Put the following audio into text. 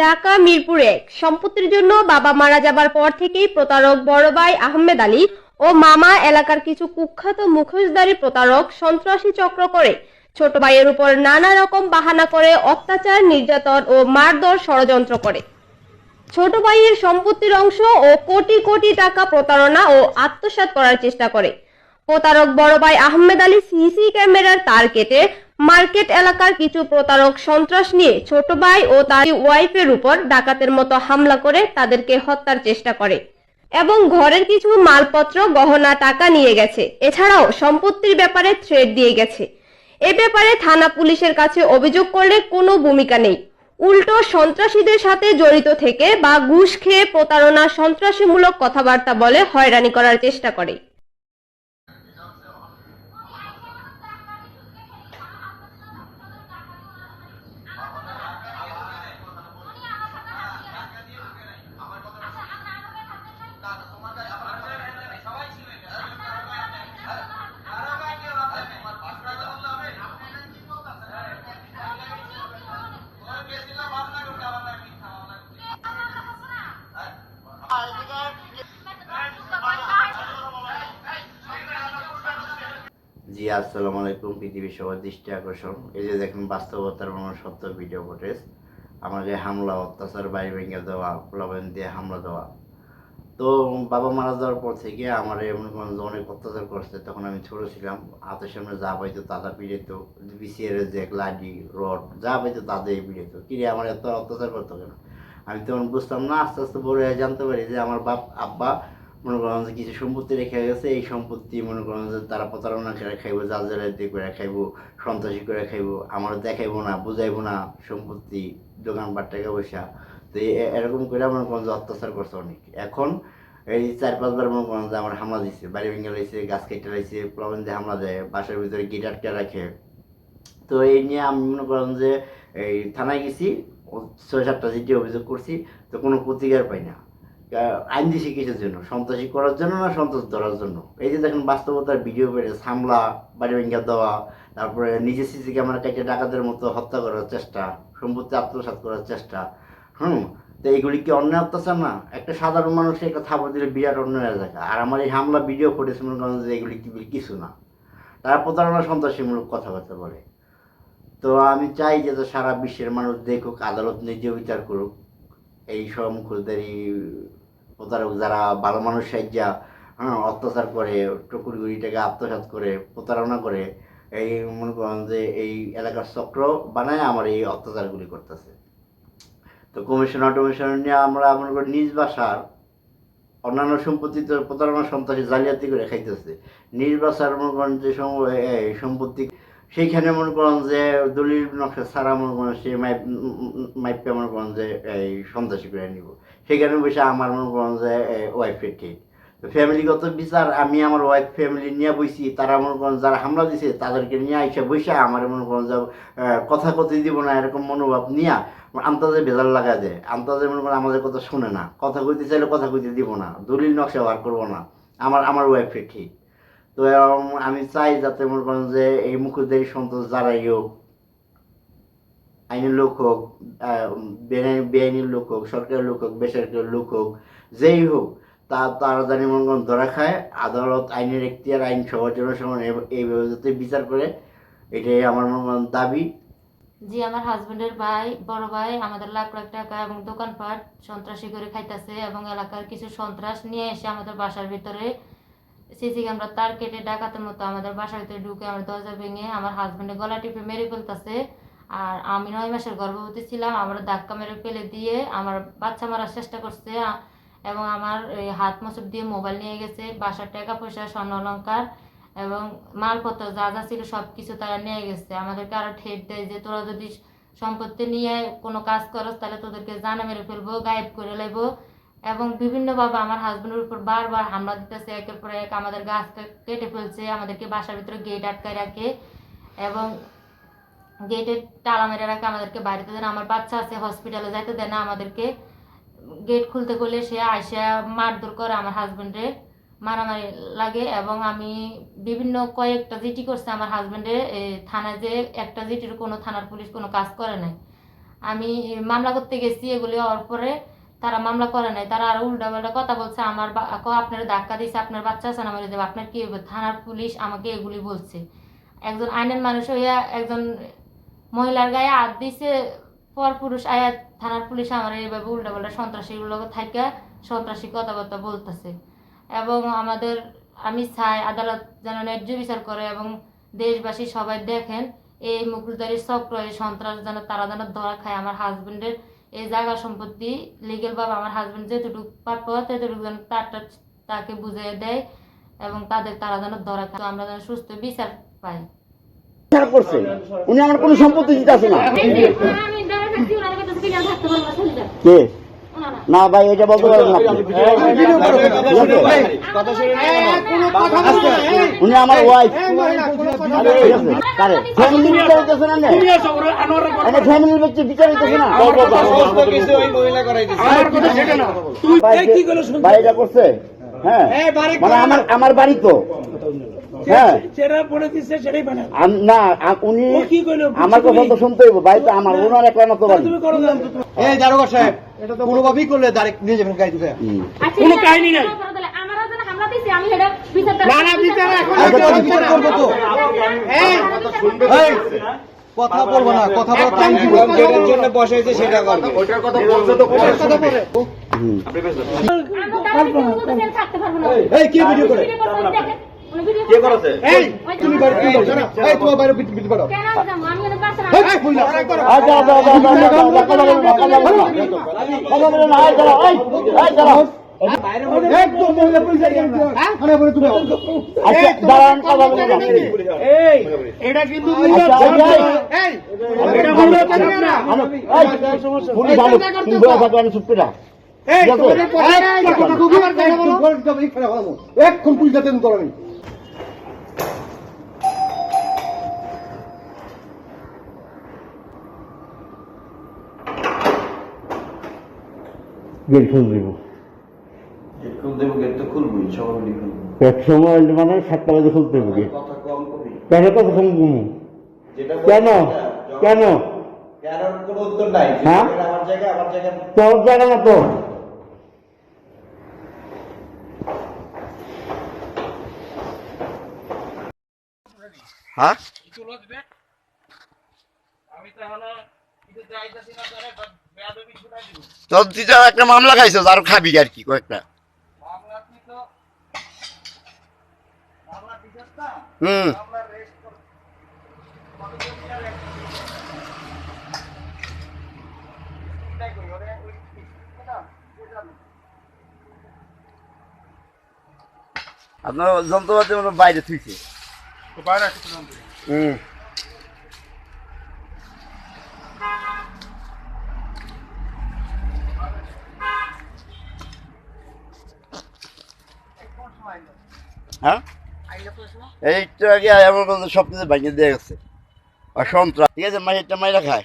ঢাকা মিরপুর এক। সম্পত্তির জন্য বাবা মারা যাবার পর থেকেই প্রতারক বড় ভাই আহমেদ আলী ও মামা এলাকার কিছু কুখ্যাত মুখোশধারী প্রতারক সন্ত্রাসী চক্র করে। ছোট ভাইয়ের উপর নানা রকম বাহানা করে অত্যাচার, নির্যাতন ও মারধর ষড়যন্ত্র করে। ছোট ভাইয়ের সম্পত্তির অংশ ও কোটি কোটি টাকা প্রতারণা ও আত্মসাৎ করার চেষ্টা করে। প্রতারক বড় ভাই আহমেদ আলী সিসি ক্যামেরার তার কেটে মার্কেট এলাকার কিছু প্রতারক সন্ত্রাস নিয়ে ছোট ভাই ও তার ওয়াইফের উপর ডাকাতের মতো হামলা করে তাদেরকে হত্যার চেষ্টা করে। এবং ঘরের কিছু মালপত্র, গহনা, টাকা নিয়ে গেছে। এছাড়াও সম্পত্তির ব্যাপারে থ্রেড দিয়ে গেছে। এ ব্যাপারে থানা পুলিশের কাছে অভিযোগ করলে কোনো ভূমিকা নেই। উল্টো সন্ত্রাসীদের সাথে জড়িত থেকে বা ঘুষ খেয়ে প্রতারণা সন্ত্রাসীমূলক কথাবার্তা বলে হয়রানি করার চেষ্টা করে। জি, আসসালামু আলাইকুম, পৃথিবীর সবার দৃষ্টি আকর্ষণ। এই যে দেখুন, বাস্তবতার মনে সত্য ভিডিও ফুটেজ আমাকে হামলা, অত্যাচার, বাড়ি ভেঙে দেওয়া প্লাবন দিয়ে হামলা দেওয়া। তো বাবা মারা যাওয়ার পর থেকে আমার এমন কোনো অনেক অত্যাচার করছে। তখন আমি ছোট ছিলাম, হাতের সামনে যা পাইতো তাদের পিড়িত বিসিএর যে লাডি রড, যা পাইতো তাদের পিড়িত কিরে, আমার এত অত্যাচার করতো কেন? আমি তখন বুঝতাম না, আস্তে আস্তে বড় হয়ে জানতে পারি যে আমার বাপ, আব্বা মনে করেন যে কিছু সম্পত্তি রেখে গেছে, এই সম্পত্তি মনে করেন যে তারা প্রতারণা করে খাইবো, জাল জালাইতে করে খাইবো, সন্ত্রাসী করে খাইবো, আমার দেখাইবো না, বুঝাইবো না সম্পত্তি, দোকান দোকানপাট টাকা পয়সা। তো এরকম করে মনে করেন যে অত্যাচার করছে অনেক। এখন এই চার, পাঁচবার মনে করেন যে আমার হামলা দিচ্ছে বাড়ি ভেঙে লাইছে, গাছ কেটে লাইছে, প্লাবন দিয়ে হামলা দেয়, বাসার ভিতরে গিট আটকে রাখে। তো এই নিয়ে আমি মনে করেন যে এই থানায় গেছি ছয়, সাতটা জিটি অভিযোগ করছি, তো কোনো প্রতিকার পাই না। আহ, আইন দিছি কিসের জন্য সন্ত্রাসী করার জন্য না সন্ত্রাস ধরার জন্য? এই যে দেখেন বাস্তবতার ভিডিও বেড়ে হামলা বাড়ি ভেঙে দেওয়া তারপরে নিজে সিসি ক্যামেরা কেটে ডাকাতের মতো হত্যা করার চেষ্টা সম্পত্তি আত্মসাৎ করার চেষ্টা হুম? তো এগুলি কি অন্যায় অত্যাচার না? একটা সাধারণ মানুষের একটা থাপড় দিলে বিরাট অন্যায় হয়ে যায়। আর আমার এই হামলা ভিডিও ফুটেজ মনে যে এগুলি কিছু না। তারা প্রতারণা সন্ত্রাসীমূলক কথাবার্তা বলে। তো আমি চাই যে সারা বিশ্বের মানুষ দেখুক আদালত নিজে বিচার করুক। এই সব মুখোশধারী প্রতারক যারা ভালো মানুষ সাহায্যা হ্যাঁ অত্যাচার করে টুকুরি গুড়ি টাকা আত্মসাৎ করে, প্রতারণা করে, এই মনে করেন যে এই এলাকার চক্র বানায় আমার এই অত্যাচারগুলি করতেছে। তো কমিশন অটোমেশন নিয়ে আমরা মনে করি নিজ বাসার অন্যান্য সম্পত্তি তো প্রতারণা সন্ত্রাসী জালিয়াতি করে খাইতেছে। নিজ বাসার মনে করেন যে সম্পত্তি সেইখানে মনে করেন যে দলিল নকশা ছাড়া মনে করেন সে মাইপ, মাইপে মনে করেন যে এই সন্ত্রাসী করে নিব। সেখানে বসে আমার মনে করেন যে ওয়াইফের ঠিক ফ্যামিলিগত বিচার, আমি আমার ওয়াইফ ফ্যামিলি নিয়ে বইছি, তারা মনে করেন যারা হামলা দিছে, তাদেরকে নিয়ে আইসা বইসা আমার মনে করেন যে কথা কথি দিব না, এরকম মনোভাব নিয়ে আন্তাজে ভেজাল লাগা দেয়। আন্তাজে মনে করেন আমাদের কথা শুনে না। কথা কইতে চাইলে কথা কইতে দিব না। দলিল নকশা বার করব না। আমার আমার ওয়াইফের ঠিক তো আমি চাই যাতে মনে করেন যে এই মুখোশধারী সন্তোষ যারাই হোক আইনের লোক হোক আহ, বেআইনি বেআইনি লোক হোক সরকারি লোক হোক বেসরকারি লোক হোক যেই হোক তা তারা জানি মনে করেন ধরা খায়। আদালত আইনের এখতিয়ার আইন সবার জন্য সমান এইভাবে যাতে বিচার করে এটাই আমার মনে করেন দাবি। জি আমার হাজবেন্ডের ভাই বড় ভাই আমাদের লাখ লাখ টাকা এবং দোকানপাট সন্ত্রাসী করে খাইতেছে এবং এলাকার কিছু সন্ত্রাস নিয়ে এসে আমাদের বাসার ভিতরে সিসি ক্যামেরা তার কেটে ডাকাতের মতো আমাদের বাসার ভিতরে ঢুকে আমার দরজা ভেঙে আমার হাজবেন্ডের গলা টিপে মেরে ফেলতেছে। আর আমি নয় মাসের গর্ভবতী ছিলাম, আমার ধাক্কা মেরে ফেলে দিয়ে আমার বাচ্চা মারার চেষ্টা করছে। এবং আমার এই হাত মসুর দিয়ে মোবাইল নিয়ে গেছে, বাসার টাকা পয়সা, স্বর্ণ অলঙ্কার এবং মালপত্র যা যা ছিল সব কিছু তারা নিয়ে গেছে। আমাদেরকে আরও ঠেট দেয় যে, তোরা যদি সম্পত্তি নিয়ে কোনো কাজ করস, তাহলে তোদেরকে জানা মেরে ফেলব, গায়েব করে লেবো এবং বিভিন্নভাবে আমার হাজবেন্ডের উপর বারবার হামলা দিতেছে, একের পর এক আমাদের গাছ কেটে ফেলছে, আমাদেরকে বাসার ভিতরে গেট আটকায় রাখে এবং গেটে তালা মেরে রাখে, আমাদেরকে বাড়িতে দেয় না আমার বাচ্চা আছে হসপিটালে যাইতে দেয় না আমাদেরকে। গেট খুলতে করলে সে আইসা মারধর করে আমার হাজবেন্ডে মারামারি লাগে এবং আমি বিভিন্ন কয়েকটা জিটি করছে আমার হাজবেন্ডে থানায় যে একটা জিটির কোনো থানার পুলিশ কোনো কাজ করে নাই। আমি মামলা করতে গেছি, এগুলি হওয়ার পরে তারা মামলা করে নাই, তারা আরও উল্টা পাল্টা কথা বলছে, আমার আপনার ধাক্কা দিয়েছে আপনার বাচ্চা আছে না মেরে আপনার কি থানার পুলিশ আমাকে এগুলি বলছে। একজন আইনের মানুষ হইয়া একজন মহিলার গায়ে হাত দিছে, পর পুরুষ আয়া থানার পুলিশ আমার এইভাবে উল্টা পাল্টা সন্ত্রাসীগুলো থাইকা সন্ত্রাসী কথাবার্তা বলতেছে। এবং আমাদের আমি চাই আদালত যেন ন্যায্য বিচার করে এবং দেশবাসী সবাই দেখেন, এই মুকুলদারি চক্র, এই সন্ত্রাস যেন তারা যেন ধরা খায়, আমার হাজবেন্ডের এই জায়গা সম্পত্তি লিগেল বাবা আমার হাজব্যান্ড যেতটুকু প্রাপ্য ততটুকু যেন তারটা তাকে বুঝিয়ে দেয় এবং তাদের তারা যেন ধরা খায়। তো আমরা যেন সুস্থ বিচার পাই। করছে। উনি আমার কোনো সম্পত্তি দিতে আসে না। কে? না ভাই এটা বলতে পারবেন না আপনি। ঠিক আছে? উনি আমার ওয়াইফ ফ্যামিলি বিচার হইতেছে না? আমার ফ্যামিলির ব্যক্তি বিচার হইতেছে না। ভাই- ভাই এটা করছে? হ্যাঁ। মানে আমার আমার বাড়ি তো। হ্যাঁ। যেটা বলে দিচ্ছে সেটাই বানাও আম- না উনি ও কি কইলো? আমার কথা তো শুনতে হইব। ভাই তো আমার ওনার বাড়ি। তুমি করো না এই দারোগা সাহেব কোনোভাবেই করলে ডাইরেক্ট নিয়ে যাবেন গাড়ি থেকে কোনো কাহিনী নাই। আমারও যেন হামলা দিছে আমি এটা বিচার না না বিচার এখন বিচার করব তো এই, কথা বলব না কথা বলার টাইম দিব জন্য বসাইছে সেটা করবে হুম। থাকতে পারব না এই কে ভিডিও করে কে করেছে এই তুমি বাড়ি এই তোমার বাইরে আমি। আচ্ছা, আচ্ছা, আচ্ছা, আচ্ছা, আচ্ছা, আচ্ছা, আচ্ছা। একদম মহিলা পুলিশ হ্যাঁ মানে আচ্ছা, দাঁড়ান, কথা এটা কিন্তু আচ্ছা, আমি- আমি চুপ করে এক সময় মানে সাতটা বাজে খুলতে হবে গেট। কেন কত কম কমু? কেন? কেন? কোনো? উত্তর নাই। হ্যাঁ? আমার জায়গা আমার জায়গা। তোর জায়গা না তো হ্যাঁ? তুই তো একটা মামলা খাইছো আর খাবি আর কি কয়েকটা। হুম। আপনার যন্ত্রপাতি বাইরে থুইছে। হুম। হ্যাঁ? আগে আমার সব কিছু ভাঙিয়ে দিয়ে গেছে? আর সন্ত্রাস ঠিক আছে মাইটা মাইরা খায়।